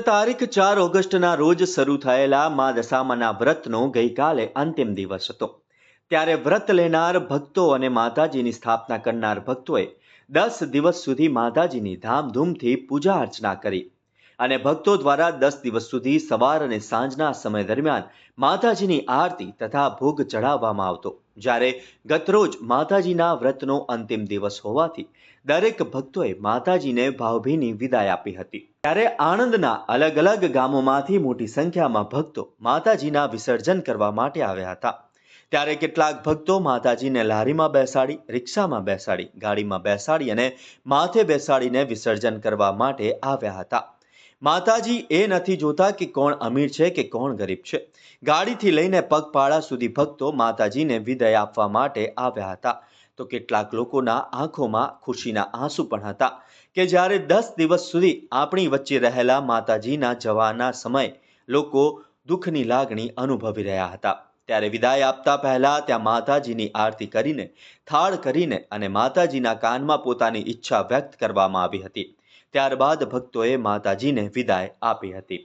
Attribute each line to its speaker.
Speaker 1: તારીખ ચાર ઓગસ્ટના રોજ શરૂ થયેલા મા દશામાના વ્રતનો ગઈકાલે અંતિમ દિવસ હતો. ત્યારે વ્રત લેનાર ભક્તો અને માતાજીની સ્થાપના કરનાર ભક્તોએ દસ દિવસ સુધી માતાજીની ધામધૂમથી પૂજા અર્ચના કરી. અને ભક્તો દ્વારા દસ દિવસ સુધી સવાર અને સાંજના સમય દરમિયાન માતાજીની આરતી તથા ભોગ ચઢાવવામાં આવતો. જ્યારે ગતરોજ માતાજીના વ્રતનો અંતિમ દિવસ હોવાથી દરેક ભક્તોએ માતાજીને ભાવભીની વિદાય આપી હતી. ત્યારે આણંદના અલગ અલગ ગામોમાંથી મોટી સંખ્યામાં ભક્તો માતાજીના વિસર્જન કરવા માટે આવ્યા હતા. ત્યારે કેટલાક ભક્તો માતાજીને લારીમાં બેસાડી, રિક્ષામાં બેસાડી, ગાડીમાં બેસાડી અને માથે બેસાડીને વિસર્જન કરવા માટે આવ્યા હતા. માતાજી એ નથી જોતા કે કોણ અમીર છે કે કોણ ગરીબ છે. ગાડીથી લઈને પગપાળા સુધી ભક્તો માતાજીને વિદાય આપવા માટે આવ્યા હતા. તો કેટલાક લોકોના આંખોમાં ખુશીના આંસુ પણ હતા કે જ્યારે દસ દિવસ સુધી આપણી વચ્ચે રહેલા માતાજીના જવાના સમય લોકો દુઃખની લાગણી અનુભવી રહ્યા હતા. ત્યારે વિદાય આપતા પહેલાં ત્યાં માતાજીની આરતી કરીને, થાળ કરીને અને માતાજીના કાનમાં પોતાની ઈચ્છા વ્યક્ત કરવામાં આવી હતી. ત્યારબાદ ભક્તોએ માતાજીને વિદાય આપી હતી.